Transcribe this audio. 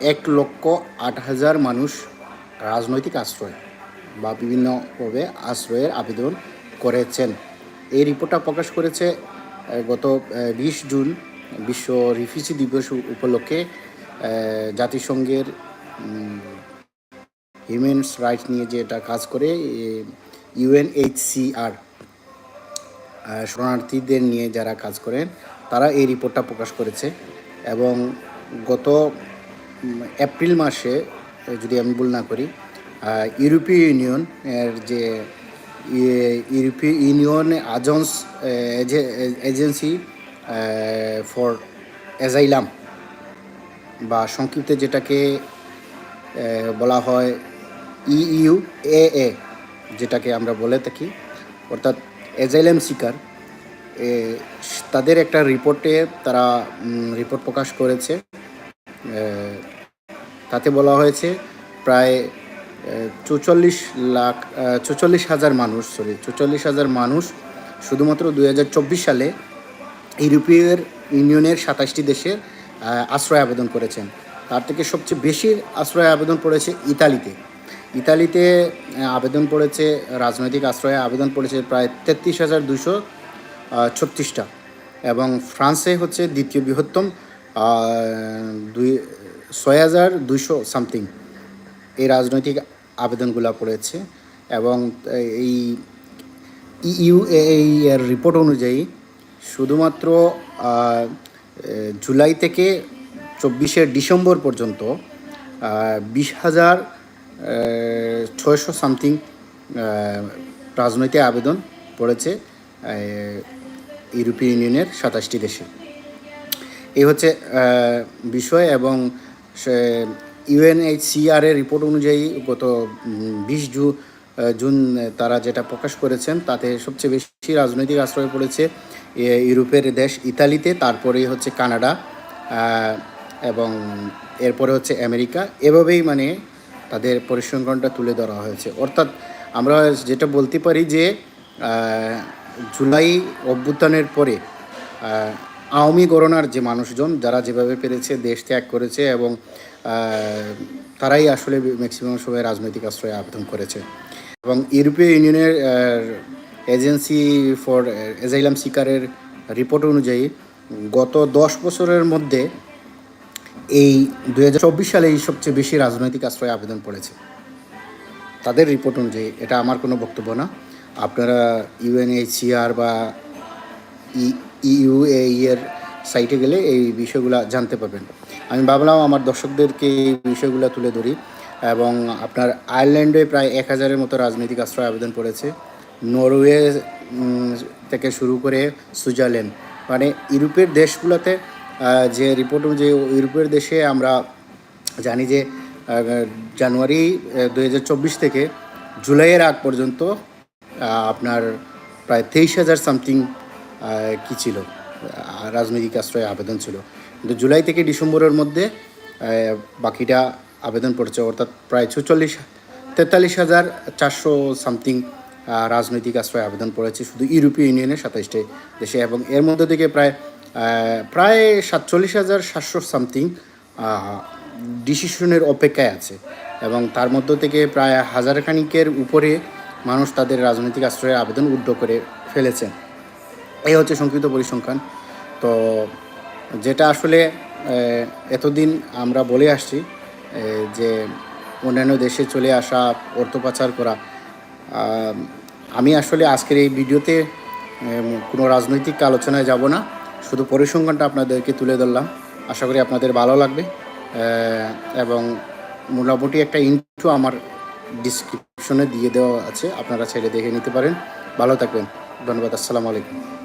এক লক্ষ আট হাজার মানুষ রাজনৈতিক আশ্রয় বা বিভিন্নভাবে আশ্রয়ের আবেদন করেছেন। এই রিপোর্টটা প্রকাশ করেছে গত বিশ জুন বিশ্ব রিফিউজি দিবস উপলক্ষে জাতিসংঘের হিউম্যান রাইটস নিয়ে যে এটা কাজ করে ইউএনএইচসিআর শরণার্থীদের নিয়ে যারা কাজ করেন, তারা এই রিপোর্টটা প্রকাশ করেছে। এবং গত এপ্রিল মাসে যদি আমি ভুল না করি ইউরোপীয় ইউনিয়ন এর যে ইউরোপীয় ইউনিয়ন আজন্স এজেন্সি ফর অ্যাজাইলাম বা সংক্ষিপ্তে যেটাকে বলা হয় ইইউ এ এ, যেটাকে আমরা বলে থাকি, অর্থাৎ এজাইলেম শিকার তাদের একটা রিপোর্টে তারা রিপোর্ট প্রকাশ করেছে তাতে বলা হয়েছে প্রায় চৌচল্লিশ লাখ চৌচল্লিশ হাজার মানুষ সরি চৌচল্লিশ হাজার মানুষ শুধুমাত্র দুই হাজার চব্বিশ সালে ইউরোপীয় ইউনিয়নের সাতাশটি দেশে আহ, আশ্রয় আবেদন করেছেন। তার থেকে সবচেয়ে বেশি আশ্রয় আবেদন পড়েছে ইতালিতে। ইতালিতে আবেদন পড়েছে রাজনৈতিক আশ্রয়ে আবেদন পড়েছে প্রায় তেত্রিশ হাজার দুশো ছত্রিশটা। এবং ফ্রান্সে হচ্ছে দ্বিতীয় বৃহত্তম দুই ছয় হাজার দুইশো সামথিং এই রাজনৈতিক আবেদনগুলো পড়েছে এবং এই ইউ এই রিপোর্ট অনুযায়ী শুধুমাত্র জুলাই থেকে চব্বিশে ডিসেম্বর পর্যন্ত বিশ হাজার ছয়শো সামথিং রাজনৈতিক আবেদন পড়েছে ইউরোপীয় ইউনিয়নের সাতাশটি দেশে। এই হচ্ছে বিষয় এবং ইউএনএইচসিআর এর রিপোর্ট অনুযায়ী গত বিশ জু জুন তারা যেটা প্রকাশ করেছেন, তাতে সবচেয়ে বেশি রাজনৈতিক আশ্রয় পড়েছে ইউরোপের দেশ ইতালিতে তারপরে হচ্ছে কানাডা এবং এরপরে হচ্ছে আমেরিকা। এভাবেই মানে তাদের পরিসংখ্যানটা তুলে ধরা হয়েছে। অর্থাৎ আমরা যেটা বলতে পারি যে জুলাই অভ্যুত্থানের পরে আওয়ামী গণনার যে মানুষজন, যারা যেভাবে পেরেছে, দেশ ত্যাগ করেছে এবং তারাই আসলে ম্যাক্সিমাম সময় রাজনৈতিক আশ্রয়ে আবেদন করেছে। এবং ইউরোপীয় ইউনিয়নের এজেন্সি ফর এজাইলাম সিকারের রিপোর্ট অনুযায়ী, গত দশ বছরের মধ্যে এই দু হাজার চব্বিশ সালে এই সবচেয়ে বেশি রাজনৈতিক আশ্রয়ে আবেদন পড়েছে। তাদের রিপোর্ট অনুযায়ী, এটা আমার কোনো বক্তব্য না। আপনারা ইউএনএইচসিআর বা ইউএই এর সাইটে গেলে এই বিষয়গুলো জানতে পারবেন। আমি ভাবলাম আমার দর্শকদেরকে এই বিষয়গুলো তুলে ধরি এবং আপনার আয়ারল্যান্ডে প্রায় এক হাজারের মতো রাজনৈতিক আশ্রয় আবেদন পড়েছে। নরওয়ে থেকে শুরু করে সুইজারল্যান্ড। মানে ইউরোপের দেশগুলোতে যে রিপোর্ট অনুযায়ী ইউরোপের দেশে আমরা জানি যে জানুয়ারি দু হাজার চব্বিশ থেকে জুলাইয়ের আগ পর্যন্ত আপনার প্রায় তেইশ হাজার সামথিং কী ছিল? রাজনৈতিক আশ্রয়ে আবেদন ছিল। কিন্তু জুলাই থেকে ডিসেম্বরের মধ্যে বাকিটা আবেদন পড়েছে, অর্থাৎ প্রায় চুচল্লিশ তেতাল্লিশ হাজার চারশো সামথিং রাজনৈতিক আশ্রয় আবেদন পড়েছে শুধু ইউরোপীয় ইউনিয়নের সাতাইশটি দেশে এবং এর মধ্যে থেকে প্রায় প্রায় সাতচল্লিশ হাজার সাতশো সামথিং ডিসিশনের অপেক্ষায় আছে। এবং তার মধ্য থেকে প্রায় হাজার খানিকের উপরে মানুষ তাদের রাজনৈতিক আশ্রয়ের আবেদন উদ্ধ করে ফেলেছেন। এই হচ্ছে সংক্ষিপ্ত পরিসংখ্যান। তো যেটা আসলে এতদিন আমরা বলে আসছি যে অন্যান্য দেশে চলে আসা অর্থ পাচার করা, আমি আসলে আজকের এই ভিডিওতে কোনো রাজনৈতিক আলোচনায় যাব না। শুধু পরিসংখ্যানটা আপনাদেরকে তুলে ধরলাম। আশা করি আপনাদের ভালো লাগবে। এবং মোটামুটি একটা ইন্টু আমার ডিসক্রিপশনে দিয়ে দেওয়া আছে। আপনারা ছেড়ে দেখে নিতে পারেন। ভালো থাকবেন। ধন্যবাদ। আসসালামু আলাইকুম।